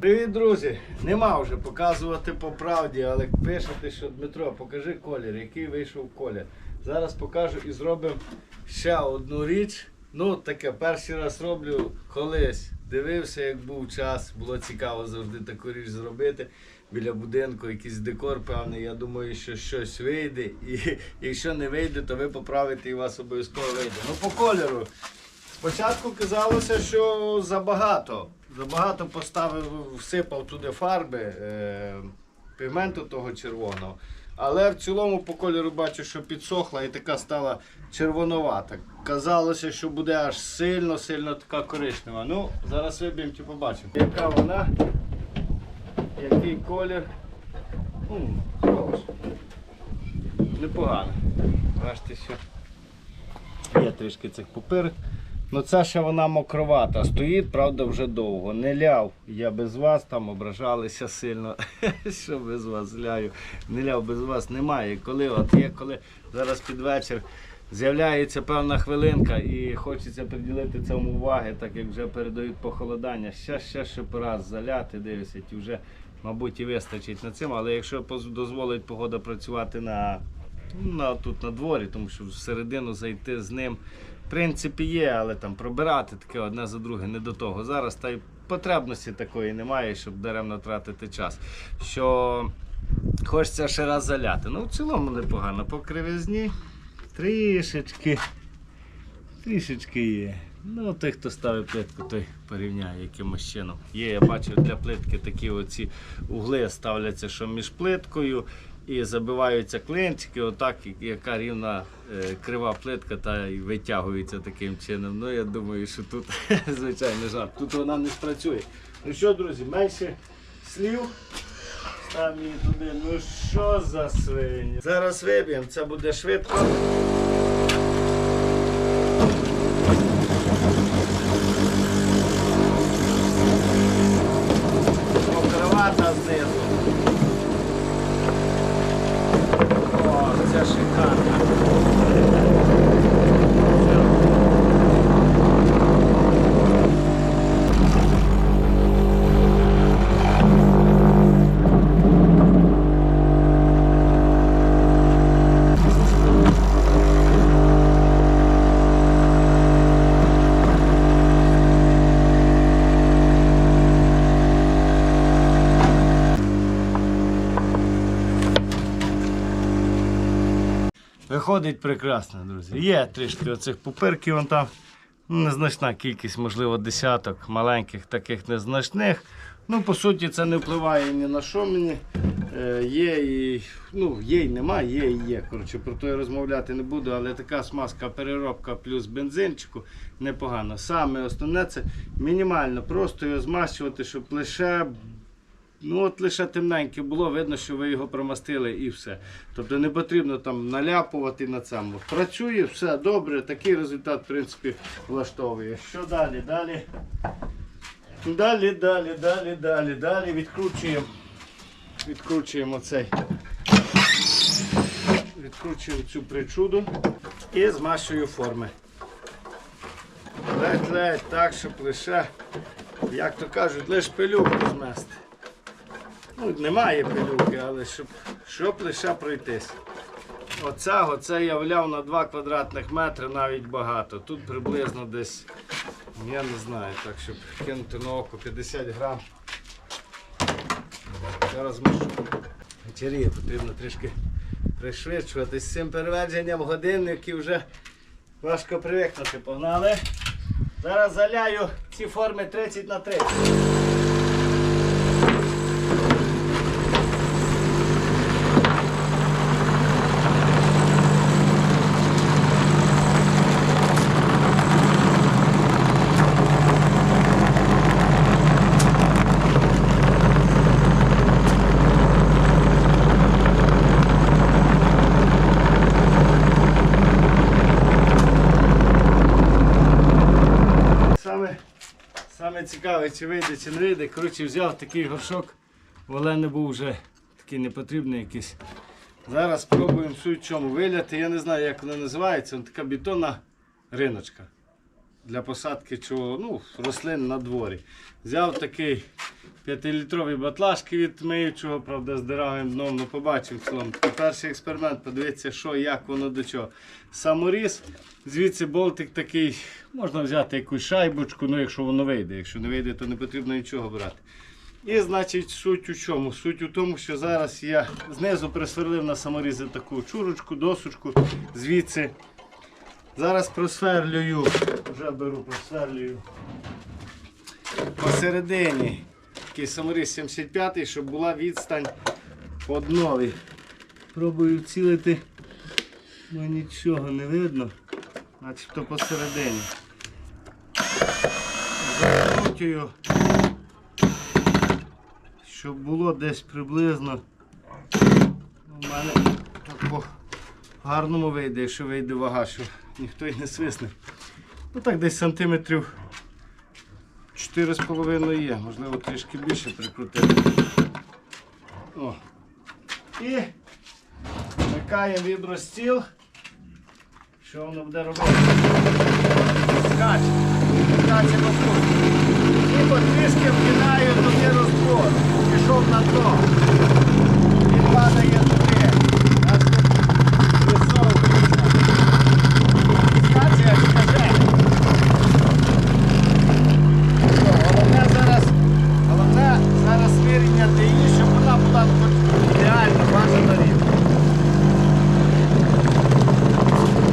Привіт, друзі! Нема вже показувати по правді, але пишете, що Дмитро, покажи колір, який вийшов колір. Зараз покажу і зробимо ще одну річ. Ну, таке, перший раз роблю колись. Дивився, як був час, було цікаво завжди таку річ зробити. Біля будинку якийсь декор певний. Я думаю, що щось вийде. І якщо не вийде, то ви поправите і у вас обов'язково вийде. Ну, по кольору. Спочатку казалося, що забагато. Забагато поставив, всипав туди фарби, е, пігменту того червоного. Але в цілому по кольору бачу, що підсохла і така стала червоновата. Казалося, що буде аж сильно-сильно така коричнева. Ну, зараз виб'ємо і побачимо. Яка вона, який колір. Непогано. Бачите, що є трішки цих пупирок. Ну це ще вона мокровата. Стоїть, правда, вже довго. Не ляв я без вас, там ображалися сильно. що без вас ляю. Не ляв без вас немає. Коли от є, коли зараз під вечір з'являється певна хвилинка і хочеться приділити цьому уваги, так як вже передають похолодання. Ще ще щоб раз заляти, дивися, і вже, мабуть, і вистачить на цим. Але якщо дозволить погода працювати на Ну, на, тут на дворі, тому що всередину зайти з ним. В принципі, є, але там пробирати таке одне за друге не до того. Зараз та й потребності такої немає, щоб даремно тратити час. Що хочеться ще раз заляти. Ну, в цілому непогано. По кривизні трішечки. Трішечки є. Ну, той, хто ставить плитку, той порівняє якимось чином. Є, я бачив для плитки такі оці угли ставляться, що між плиткою і забиваються клинчики, отак, яка рівна е, крива плитка, та й витягується таким чином. Ну, я думаю, що тут, звичайно, жарт. Тут вона не спрацює. Ну що, друзі, менше слів. Став її туди. Ну що за свині? Зараз виб'ємо, це буде швидко. Покривата знизу. О, це шикарно. Виходить прекрасно, друзі. Є трішки оцих пупирків, вон там незначна кількість, можливо, десяток маленьких таких незначних. Ну, по суті, це не впливає ні на що мені. Е, є і ну, є і нема, є і є. Коротше, про то я розмовляти не буду, але така смазка переробка плюс бензинчику непогано. Саме основне це мінімально просто його змащувати, щоб лише Ну от лише темненьке було, видно, що ви його промастили і все. Тобто не потрібно там наляпувати на цьому. Працює, все добре, такий результат, в принципі, влаштовує. Що далі? Далі. Далі, далі, далі, далі, далі відкручуємо. Відкручуємо цей. Відкручуємо цю причуду і змащую форми. Ледь-ледь так, щоб лише, як то кажуть, лише пилюку змести. Ну, немає пилюки, але щоб, щоб лише пройтись. Оце, оце я вляв на 2 квадратних метри навіть багато. Тут приблизно десь, я не знаю, так, щоб кинути на око 50 грам. Зараз мушу вечеріє, потрібно трішки пришвидшувати. З цим переведенням годинників вже важко привикнути. Погнали. Зараз заляю ці форми 30 на 30. Саме, саме цікаве, чи вийде, чи не вийде. Коротше, взяв такий горшок, в Олени був вже такий непотрібний якийсь. Зараз спробуємо суть чому виляти. Я не знаю, як вона називається. Вона така бетонна риночка. для посадки чого, ну, рослин на дворі. Взяв такий 5-літровий батлашки від миючого, правда, з дирагим дном, ну побачив в цілому. Перший експеримент, подивитися, що, як воно до чого. Саморіз, звідси болтик такий, можна взяти якусь шайбочку, ну якщо воно вийде. Якщо не вийде, то не потрібно нічого брати. І значить суть у чому? Суть у тому, що зараз я знизу присверлив на саморізи таку чурочку, досочку, звідси. Зараз просверлюю, вже беру, просверлюю посередині такий саморіз 75 щоб була відстань по днові. Пробую цілити, але нічого не видно, начебто посередині. Закручую, щоб було десь приблизно. У мене так по гарному вийде, якщо вийде вага, що ніхто й не свисне. Ну так десь сантиметрів 4,5 є, можливо трішки більше прикрутити. О. І вмикаємо вібростіл. Що воно буде робити? Скач. Скачемо тут. І потрішки вкидаю туди розбор. Пішов на дно. Він падає туди. Нас тут висовується. Скаче, скаже. Головне зараз, головне зараз вирівняти її, щоб вона була хоч ідеально бажано рівна.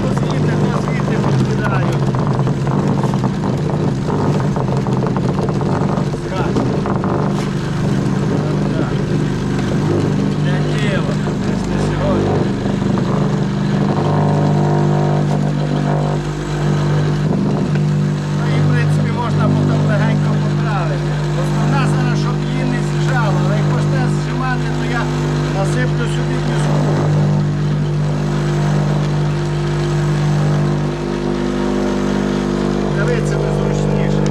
То звідти, то звідти покидаю. Скач. Так. Для тіла. Це сьогодні. Ну і в принципі можна потім легенько поправити. Основна зараз, щоб її не з'їжджало, але як почне зжимати, то я насиплю сюди піску. Дивиться незручніше.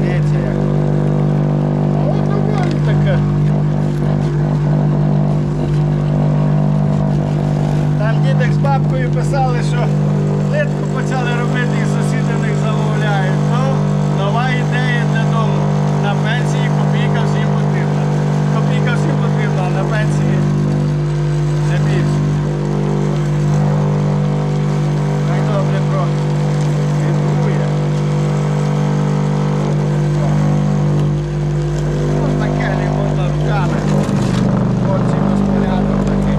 Дивіться як. О, доволі таке. Там бабкою писали, що плитку почали робити і сусіди них замовляють. Ну, нова ідея для дому. На пенсії копійка всім потрібна. Копійка всім потрібна, а на пенсії це більше. Так добре про відбує. Можна келі, можна руками. Хлопці розпорядок такий.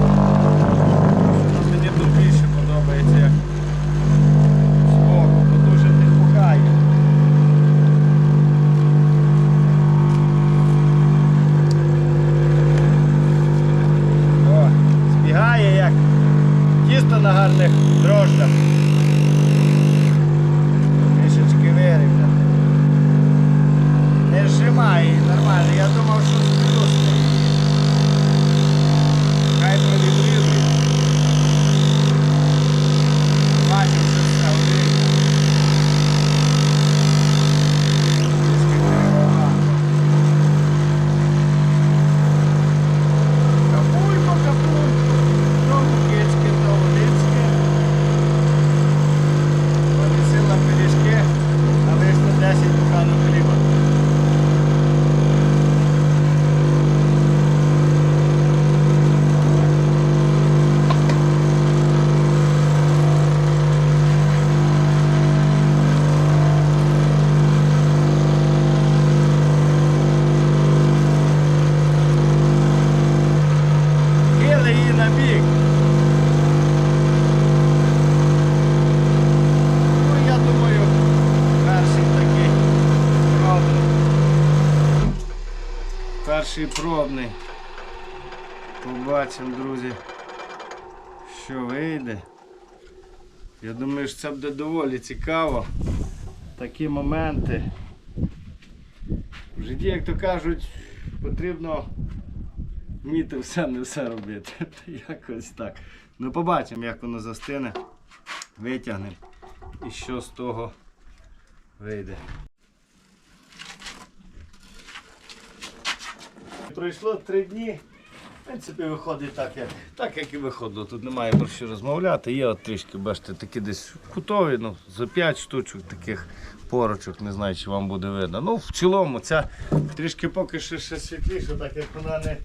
Ну, Мені тут більше подобається, як збоку, бо дуже не пугає. О, збігає як тісто на гарних дрожжах. Трішечки вирівняти. Не зжимає її нормально. Я думав, що сплюсне її. Хай провібрює. Бачив, що все вирівняно. Трішки кривова. Капулько, капулько. То мукички, то водички. Повісив на пиріжки, а вийшло 10 буханок хліба. Хили її на бік. Ну, я думаю, перший такий пробний. Перший пробний. Побачимо, друзі, що вийде. Я думаю, що це буде доволі цікаво. Такі моменти. В житті, як то кажуть, потрібно вміти все не все робити. Якось так. Ну побачимо, як воно застине. Витягнемо. І що з того вийде. Пройшло три дні. В принципі, виходить так, як, так, як і виходило. Тут немає про що розмовляти. Є от трішки, бачите, такі десь кутові, ну, за 5 штучок таких порочок, не знаю, чи вам буде видно. Ну, в цілому, ця трішки поки що ще світліша, так як вона не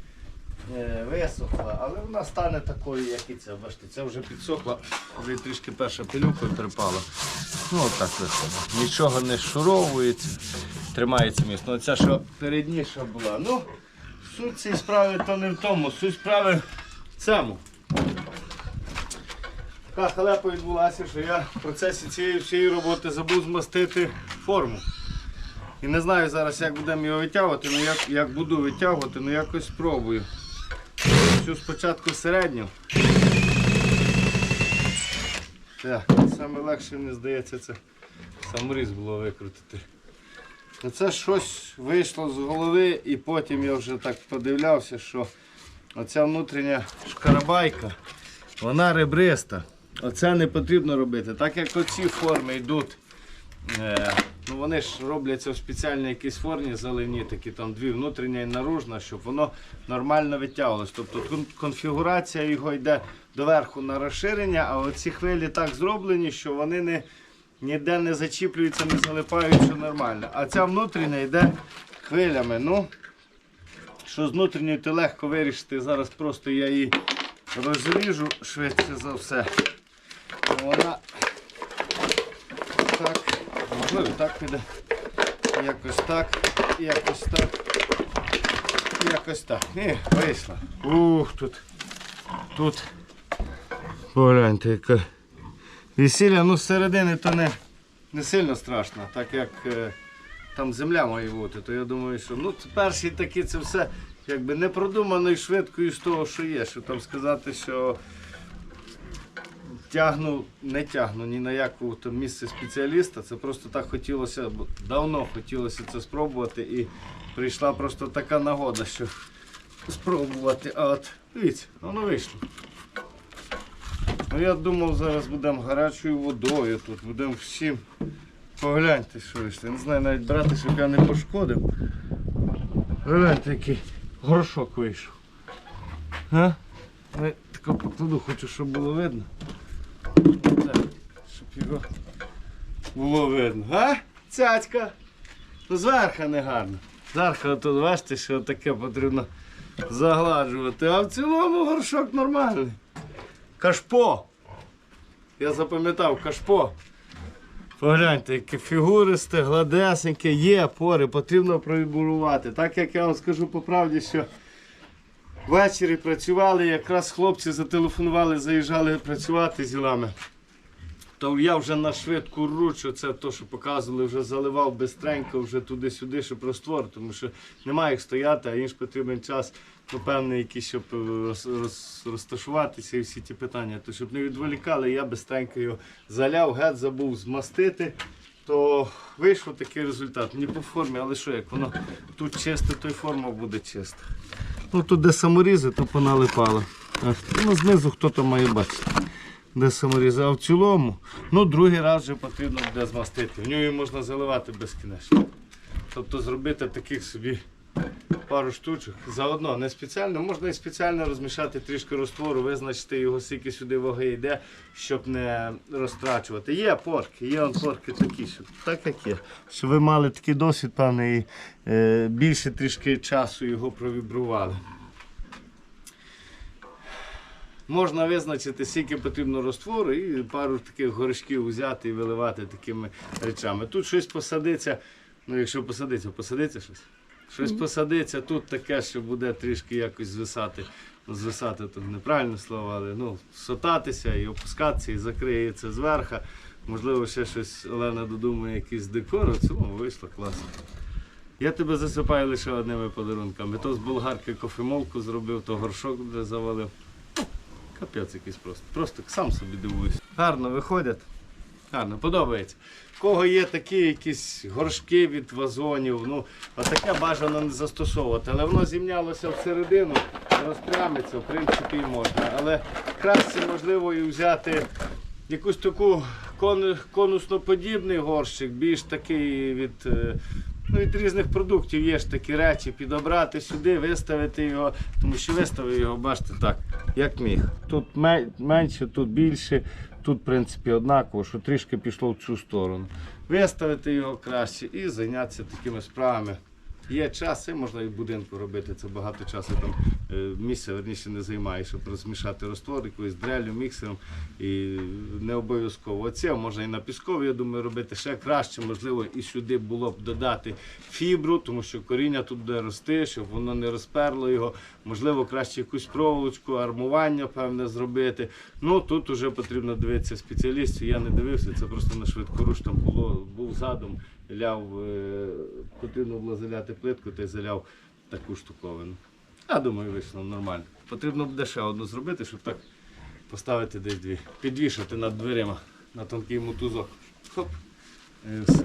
висохла, але вона стане такою, як і ця. Бачите, ця вже підсохла, вже трішки перша пилюкою припала. Ну, от так виходить. Нічого не шуровується, тримається міцно. Оця, що передніша була. Ну, Суть цієї справи то не в тому, суть справи в цьому. Така халепа відбулася, що я в процесі цієї всієї роботи забув змастити форму. І не знаю зараз, як будемо його витягувати, ну як, як буду витягувати, ну якось спробую. Цю спочатку середню. Так, саме легше мені здається це саморіз було викрутити. Це щось вийшло з голови, і потім я вже так подивлявся, що оця внутрішня шкарабайка, вона ребриста. Оце не потрібно робити. Так як оці форми йдуть, е, ну вони ж робляться в спеціальній якійсь формі заливні, такі там дві внутрішня і наружна, щоб воно нормально витягувалось. Тобто конфігурація його йде доверху на розширення, а оці хвилі так зроблені, що вони не, ніде не зачіплюються, не залипають, що нормально. А ця внутрішня йде хвилями. Ну, що з внутрішньою ти легко вирішити. Зараз просто я її розріжу швидше за все. Вона так, можливо, так піде. Якось так, якось так. Якось так. Ні, вийшла. Ух, тут. Тут. Погляньте, яка. Весілля, ну, з середини то не, не сильно страшно, так як е, там земля має бути, то я думаю, що ну, перші такі це все якби не продумано і швидко із того, що є. Що там сказати, що тягну, не тягну ні на яку там місце спеціаліста. Це просто так хотілося, давно хотілося це спробувати і прийшла просто така нагода, що спробувати. А от дивіться, воно вийшло. Ну я думав, зараз будемо гарячою водою тут, будемо всім. Погляньте, що вийшло. Не знаю навіть брати, щоб я не пошкодив. Гляньте, який горшок вийшов. А? Я тако покладу, хочу, щоб було видно. Так, щоб його було видно. А? Цяцька. Ну зверху не гарно. Зверху тут бачите, що таке потрібно загладжувати. А в цілому горшок нормальний. Кашпо. Я запам'ятав кашпо. Погляньте, яке фігуристе, гладесеньке, є пори, потрібно провібурувати. Так як я вам скажу по правді, що ввечері працювали, якраз хлопці зателефонували, заїжджали працювати з ділами. То я вже на швидку ручу, це то, що показували, вже заливав бистренько, вже туди-сюди, щоб розтвор, тому що немає як стояти, а їм ж потрібен час, ну, певний якийсь, щоб е, роз, роз, розташуватися і всі ті питання. То щоб не відволікали, я бистренько його заляв, геть забув змастити. То вийшов такий результат. Не по формі, але що, як воно тут чисте, то й форма буде чиста. Ну тут де саморізи, то поналипало. Ну, знизу хто то має бачити. Де саморізи. А в цілому, ну другий раз вже потрібно буде змастити. В нього можна заливати безкінечно. Тобто зробити таких собі пару штучок. Заодно не спеціально, можна і спеціально розмішати трішки розтвору, визначити його, скільки сюди ваги йде, щоб не розтрачувати. Є порки, є порки такі, що так як є. Щоб ви мали такий досвід, певний, і, е, більше трішки часу його провібрували. Можна визначити, скільки потрібно розтвору, і пару таких горшків взяти і виливати такими речами. Тут щось посадиться, ну якщо посадиться, посадиться щось. Щось посадиться, тут таке, що буде трішки якось звисати. Звисати тут неправильне слово, але ну, сотатися і опускатися, і закриється зверху. Можливо, ще щось Олена додумає, якийсь декор, в цілому вийшло класно. Я тебе засипаю лише одними подарунками. То з болгарки кофемолку зробив, то горшок завалив. Капець якийсь просто. Просто сам собі дивуюсь. Гарно виходять. Гарно, подобається. В кого є такі якісь горшки від вазонів, ну, отаке бажано не застосовувати. Але воно зімнялося всередину, розпрямиться, в принципі, і можна. Але краще можливо і взяти якусь таку кон, конусноподібний горщик, більш такий від е, Ну, від різних продуктів є ж такі речі, підобрати сюди, виставити його, тому що виставив його, бачите, так, як міг. Тут менше, тут більше, тут, в принципі, однаково, що трішки пішло в цю сторону. Виставити його краще і зайнятися такими справами. Є час, і можна і будинку робити. Це багато часу там місця верніше не займає, щоб розмішати роствор якоюсь дрелю, міксером. І не обов'язково оце, можна і на піскові, я думаю, робити ще краще. Можливо, і сюди було б додати фібру, тому що коріння тут буде рости, щоб воно не розперло його. Можливо, краще якусь проволочку, армування певне зробити. Ну тут вже потрібно дивитися спеціалістів. Я не дивився, це просто на швидкоруч там було, був задум, ляв, е, потрібно було заляти плитку та й заляв таку штуковину. Я думаю, вийшло нормально. Потрібно буде ще одну зробити, щоб так поставити десь дві. Підвішати над дверима на тонкий мотузок. Хоп. І все.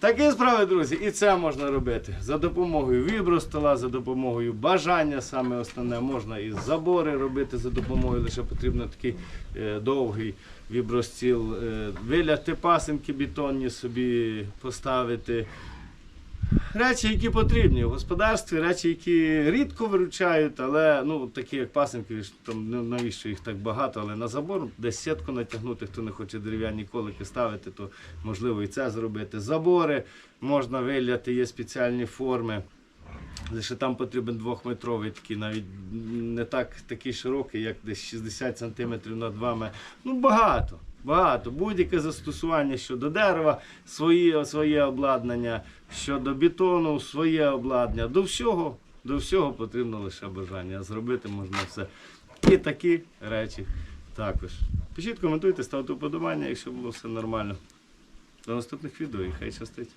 Такі справи, друзі, і це можна робити за допомогою вібростола, за допомогою бажання, саме основне, можна і забори робити за допомогою, лише потрібно такий е, довгий вібростіл, е, виляти пасинки бетонні собі поставити. Речі, які потрібні в господарстві, речі, які рідко виручають, але ну такі як пасинки, там ну, навіщо їх так багато, але на забор десь сітку натягнути, хто не хоче дерев'яні колики ставити, то можливо і це зробити. Забори можна виляти, є спеціальні форми. Лише там потрібен двохметровий такий, навіть не так такий широкий, як десь 60 см на 2 метри. Ну багато. Багато. Будь-яке застосування щодо дерева, своє, своє обладнання, щодо бетону, своє обладнання. До всього, до всього потрібно лише бажання. Зробити можна все. І такі речі також. Пишіть, коментуйте, ставте вподобання, якщо було все нормально. До наступних відео і хай щастить.